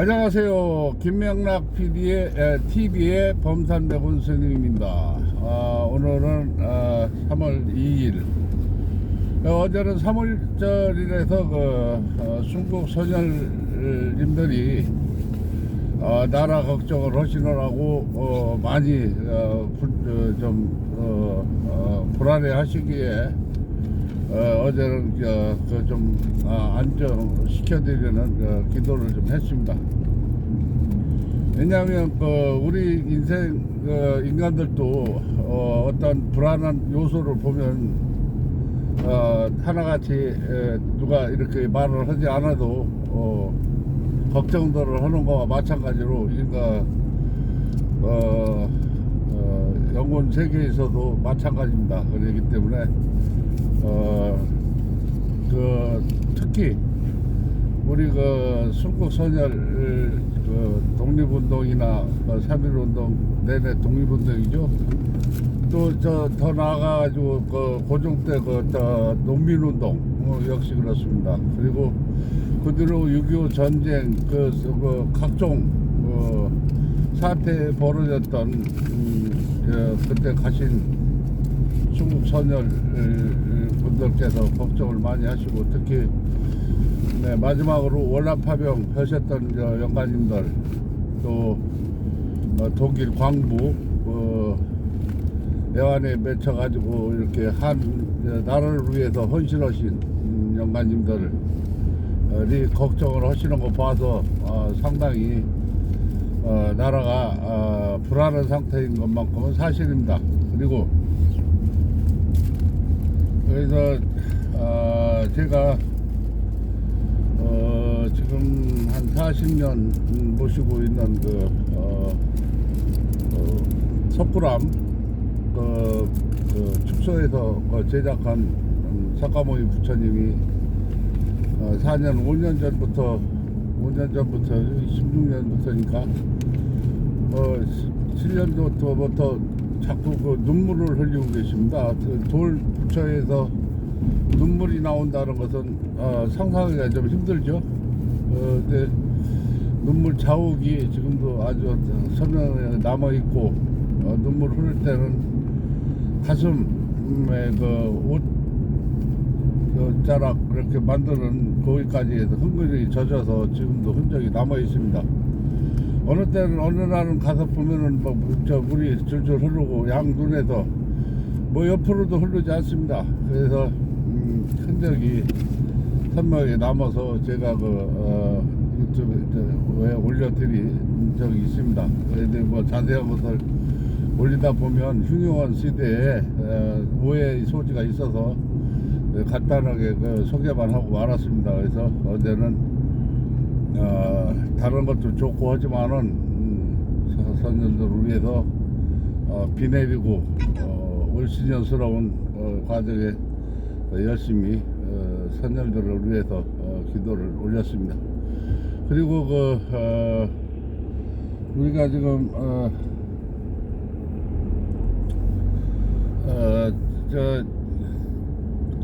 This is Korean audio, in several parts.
안녕하세요. 김명락 PD의 에, TV의 범산백운 스님입니다. 아, 오늘은 아, 3월 2일. 어, 어제는 3월절이라서 그 어, 중국 선열님들이 어, 나라 걱정을 하시느라고 어, 많이 어, 불, 어, 좀 어, 어, 불안해 하시기에 어, 어제는 그좀 아, 안정 시켜드리는 어, 기도를 좀 했습니다. 왜냐하면 그 우리 인생 그 인간들도 어, 어떤 불안한 요소를 보면 어, 하나같이 에, 누가 이렇게 말을 하지 않아도 어, 걱정들을 하는 거와 마찬가지로 그러니까 어, 어, 영혼 세계에서도 마찬가지입니다. 그렇기 때문에 어, 그 특히 우리 그 순국 선열 그 독립운동이나 그 3.1운동 내내 독립운동이죠. 또 저 더 나아가가지고 그 고종 때그 농민운동 어, 역시 그렇습니다. 그리고 그 뒤로 6.25 전쟁 그, 그 각종 어, 사태 벌어졌던 음, 저, 그때 가신 중국 선열 분들께서 걱정을 많이 하시고 특히 네, 마지막으로 월남파병 하셨던 저 영가님들 또 어, 독일 광부 어, 애완에 맺혀가지고 이렇게 한 저, 나라를 위해서 헌신하신 음, 영가님들이 걱정을 하시는 거 봐서 어, 상당히 어, 나라가 어, 불안한 상태인 것만큼은 사실입니다. 그리고 그래서 어, 제가 어, 지금 한 40년 모시고 있는 그 어, 어, 석굴암 그, 그 축소에서 그 제작한 음, 석가모니 부처님이 어, 4년 5년 전부터 5년 전부터 16년부터니까 어, 7년도부터 자꾸 그 눈물을 흘리고 계십니다. 그돌 부처에서 눈물이 나온다는 것은 어, 상상하기가 좀 힘들죠. 어, 근데 눈물 자욱이 지금도 아주 선명하게 남아 있고 어, 눈물 흐를 때는 가슴에 그옷 그 자락 그렇게 만드는 거기까지 해서 흥건히 젖어서 지금도 흔적이 남아 있습니다. 어느 때는 어느 날은 가서 보면은 뭐저 물이 줄줄 흐르고 양 눈에서 뭐 옆으로도 흐르지 않습니다. 그래서 음, 흔적이 선명하게 남아서 제가 그 어, 유튜브에 올려드린 적이 있습니다. 그런데 뭐 자세한 것을 올리다 보면 흉흉한 시대에 어, 오해의 소지가 있어서 간단하게 그 소개만 하고 말았습니다. 그래서 어제는 어, 다른 것도 좋고 하지만은 음, 선녀들을 위해서 어, 비 내리고 어, 올신연스러운 어, 과정에 어, 열심히 어, 선녀들을 위해서 어, 기도를 올렸습니다. 그리고 그 어, 우리가 지금 어, 어, 저,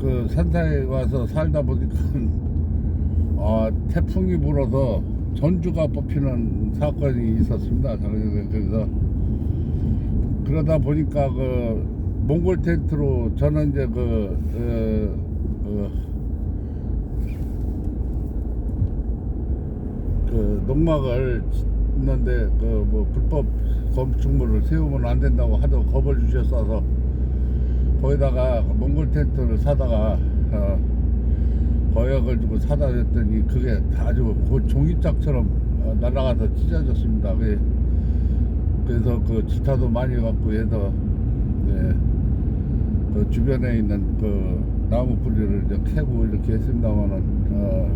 그 산타에 와서 살다 보니까 어, 태풍이 불어서 전주가 뽑히는 사건이 있었습니다. 그래서 그러다 보니까 그 몽골 텐트로 저는 이제 그 어, 어, 그 농막을 짓는데 그 뭐 불법 건축물을 세우면 안 된다고 하도 겁을 주셨어서 거기다가 몽골 텐트를 사다가 어, 주고 사다 줬더니 그게 다 아주 그 종이짝처럼 어, 날아가서 찢어졌습니다. 그게 그래서 그 지타도 많이 갖고 해서 네, 그 주변에 있는 그 나무 뿌리를 이제 캐고 이렇게 했습니다만은 어,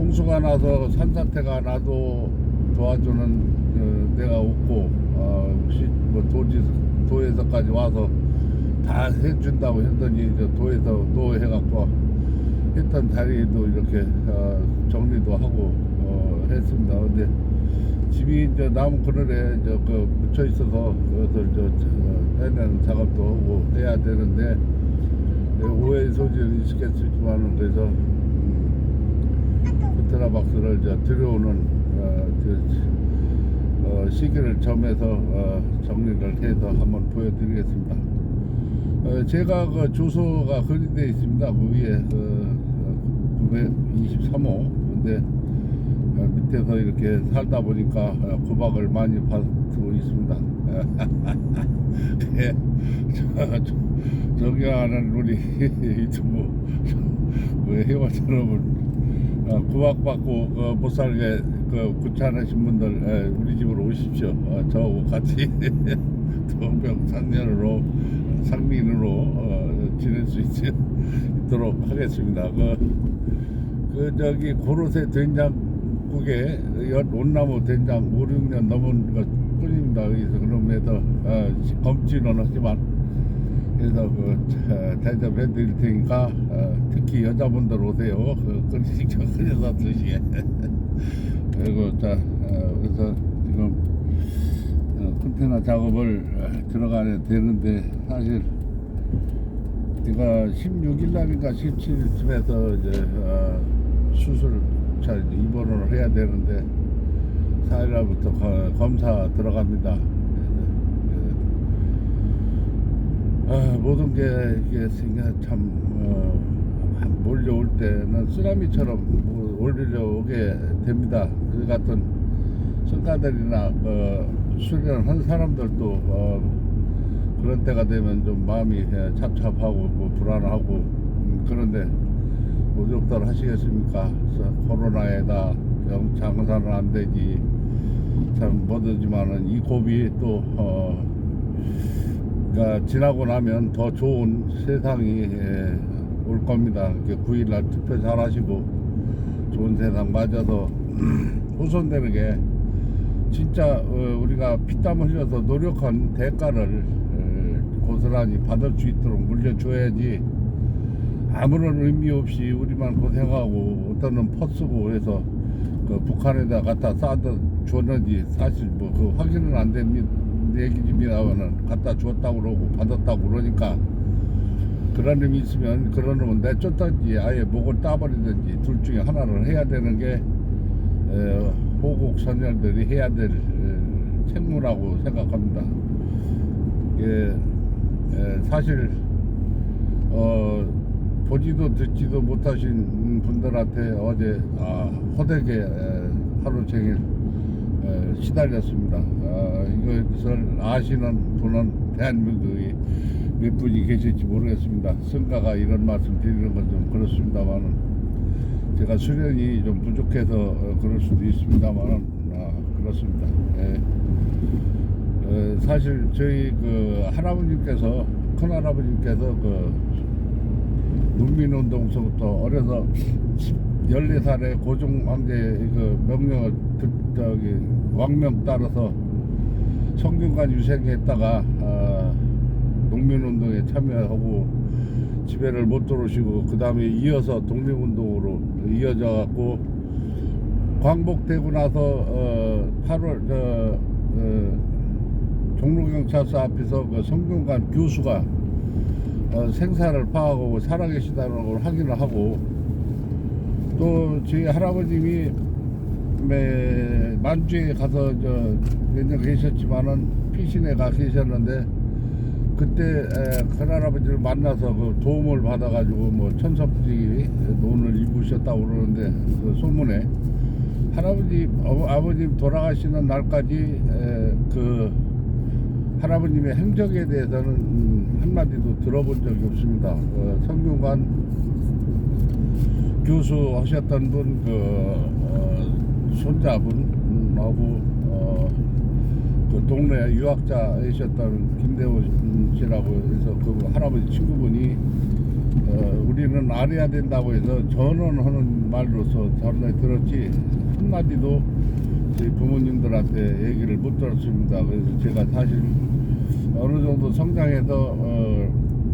홍수가 나서 산사태가 나도 도와주는 어, 데가 없고 어, 시, 뭐 도지 도에서까지 와서 다 해준다고 했더니 이제 도에서 노해갖고 했던 자리도 이렇게 어, 정리도 하고 어, 했습니다. 근데 집이 이제 나무 그늘에 저그 묻혀 있어서 그것을 저, 저 해내는 작업도 하고 해야 되는데 네, 오해 소지는 있겠지만은 그래서 음, 울트라박스를 저 들여오는 어, 그, 어, 시기를 점해서 어, 정리를 해서 한번 보여드리겠습니다. 어, 제가 그 주소가 거기되어 있습니다. 그 위에 그 923호. 근데 어, 밑에서 이렇게 살다 보니까 어, 구박을 많이 받고 있습니다. 예, 저, 저, 존경하는 우리 유튜브 그 회원 여러분 어, 구박받고 어, 못 살게 그 귀찮으신 분들 에, 우리 집으로 오십시오. 어, 저하고 같이 동병상련으로 상민으로 어, 지낼 수 있, 있도록 하겠습니다. 그, 그 저기 고로쇠 된장국에 연 온나무 된장 5, 6년 넘은 것 뿐입니다. 그래서 그럼에도 어, 검지는 하지만 그래서 그 자, 대접해 드릴 테니까 어, 특히 여자분들 오세요. 그 끓이시 끓여서 드시게. 그리고 자 어, 그래서 지금 어, 컨테너 작업을 어, 들어가야 되는데 사실 제가 16일 날인가 17일쯤에서 이제 어, 수술 차 이제 입원을 해야 되는데 4일 날부터 거- 검사 들어갑니다. 아, 모든 게 이게 생각 참 어, 몰려올 때는 쓰나미처럼 뭐 올려오게 됩니다. 그 같은 성가들이나 어, 수련한 사람들도 어, 그런 때가 되면 좀 마음이 예, 착잡하고 뭐 불안하고 음, 그런데 모족들 하시겠습니까? 코로나에다 영 장사는 안 되지 참 뭐든지만은 이 고비 또 어, 그러니까 지나고 나면 더 좋은 세상이 예, 올 겁니다. 이렇게 9일날 투표 잘 하시고 좋은 세상 맞아서 후손되는 게 진짜 어, 우리가 피땀 흘려서 노력한 대가를 어, 고스란히 받을 수 있도록 물려줘야지 아무런 의미 없이 우리만 고생하고 어떤은 퍼쓰고 해서 그 북한에다 갖다 싸다 줬는지 사실 뭐 그 확인은 안된 얘기입니다만은 갖다 주었다고 그러고 받았다고 그러니까 그런 의미 있으면 그런 놈은 내쫓든지 아예 목을 따버리든지 둘 중에 하나를 해야 되는 게 에, 호국 선열들이 해야 될 에, 책무라고 생각합니다. 이게 에, 사실 어, 보지도 듣지도 못하신 분들한테 어제 아, 호되게 에, 하루 종일 에, 시달렸습니다. 아, 이것을 아시는 분은 대한민국에 몇 분이 계실지 모르겠습니다. 성가가 이런 말씀 드리는 건 좀 그렇습니다만은 제가 수련이 좀 부족해서 어, 그럴 수도 있습니다만은 아, 그렇습니다. 예. 어, 사실 저희 그 할아버님께서 큰 할아버님께서 그 농민운동서부터 어려서 14살에 고종 황제 그 명령을 듣, 저기 왕명 따라서 성균관 유생했다가 아, 농민운동에 참여하고 집에를 못 들어오시고 그 다음에 이어서 독립운동으로 이어져 갖고 광복되고 나서 어, 8월 저 어, 종로경찰서 앞에서 그 성균관 교수가 어, 생사를 파악하고 살아계시다는 걸 확인을 하고 또 저희 할아버님이 매, 만주에 가서 저몇년 계셨지만은 피신에 가 계셨는데 그때 에, 큰할아버지를 만나서 그 도움을 받아가지고 뭐 천석지 논을 입으셨다고 그러는데 그 소문에 할아버지 어, 아버님 돌아가시는 날까지 에, 그 할아버님의 행적에 대해서는 음, 한마디도 들어본 적이 없습니다. 어, 성균관 교수 하셨던 분, 그, 어, 손자분하고, 어, 그 동네 유학자이셨던 김대호 씨라고 해서 그 할아버지 친구분이, 어, 우리는 알아야 된다고 해서 전언하는 말로서 전에 들었지, 한마디도 저희 부모님들한테 얘기를 못 들었습니다. 그래서 제가 사실 어느 정도 성장해서 어,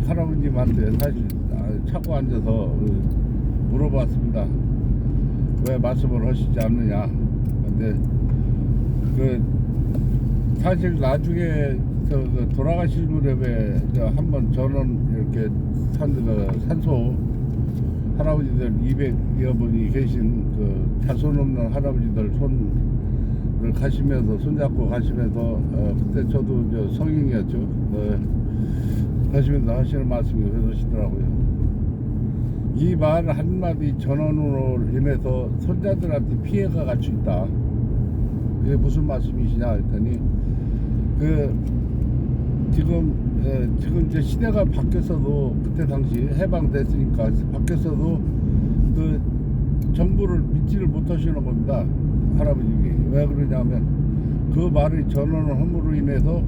할아버님한테 사실 아, 차고 앉아서 어, 물어봤습니다. 왜 말씀을 하시지 않느냐. 근데 그 사실 나중에 저, 그 돌아가실 무렵에 저 한번 저는 이렇게 산, 그 산소 할아버지들 200여 분이 계신 그 자손 없는 할아버지들 손을 가시면서 손잡고 가시면서 어, 그때 저도 저 성인이었죠. 어, 가시면서 하시는 말씀이 그러시더라고요. 이 말 한마디 전원으로 인해서 손자들한테 피해가 갈 수 있다. 그게 무슨 말씀이시냐 했더니 그 지금 예, 지금 이제 시대가 바뀌었어도 그때 당시 해방됐으니까 바뀌었어도 그 정부를 믿지를 못하시는 겁니다 할아버님이 왜 그러냐면 그 말의 전원을 함으로 인해서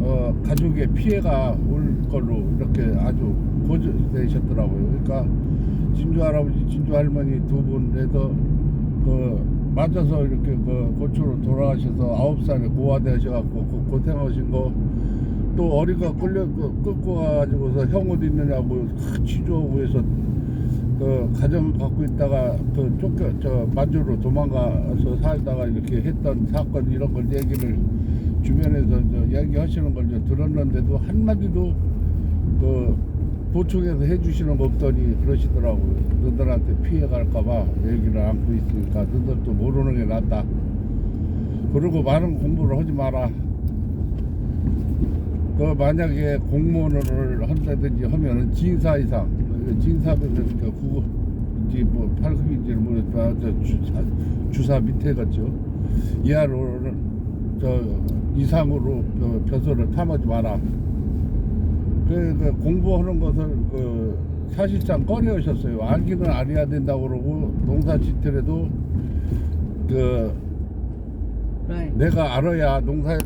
어, 가족의 피해가 올 걸로 이렇게 아주 고조되셨더라고요. 그러니까 진주 할아버지, 진주 할머니 두 분에서 그 맞아서 이렇게 그 고초로 돌아가셔서 아홉 살에 고아되셔갖고 그 고생하신 거 또 어리가 끌려 그, 끌고 가가지고서 형 어디 있느냐고 취조하고 해서 그 가정 갖고 있다가 그 쫓겨 저 만주로 도망가서 살다가 이렇게 했던 사건 이런 걸 얘기를 주변에서 저 얘기하시는 걸 저 들었는데도 한마디도 그 보충해서 해주시는 거 없더니 그러시더라고요. 너들한테 피해 갈까봐 얘기를 안고 있으니까 너들도 모르는 게 낫다. 그리고 많은 공부를 하지 마라. 그 만약에 공무원을 한다든지 하면은 진사 이상, 진사면은 그 국어 인지 뭐 팔급인지를 모르겠다. 저 주사, 주사 밑에 갔죠. 이하로는 저 이상으로 그 벼슬을 탐하지 마라. 그, 그 공부하는 것을 그 사실상 꺼려하셨어요. 알기는 알아야 된다고 그러고 농사 짓더라도 그 Right. 내가 알아야 농사에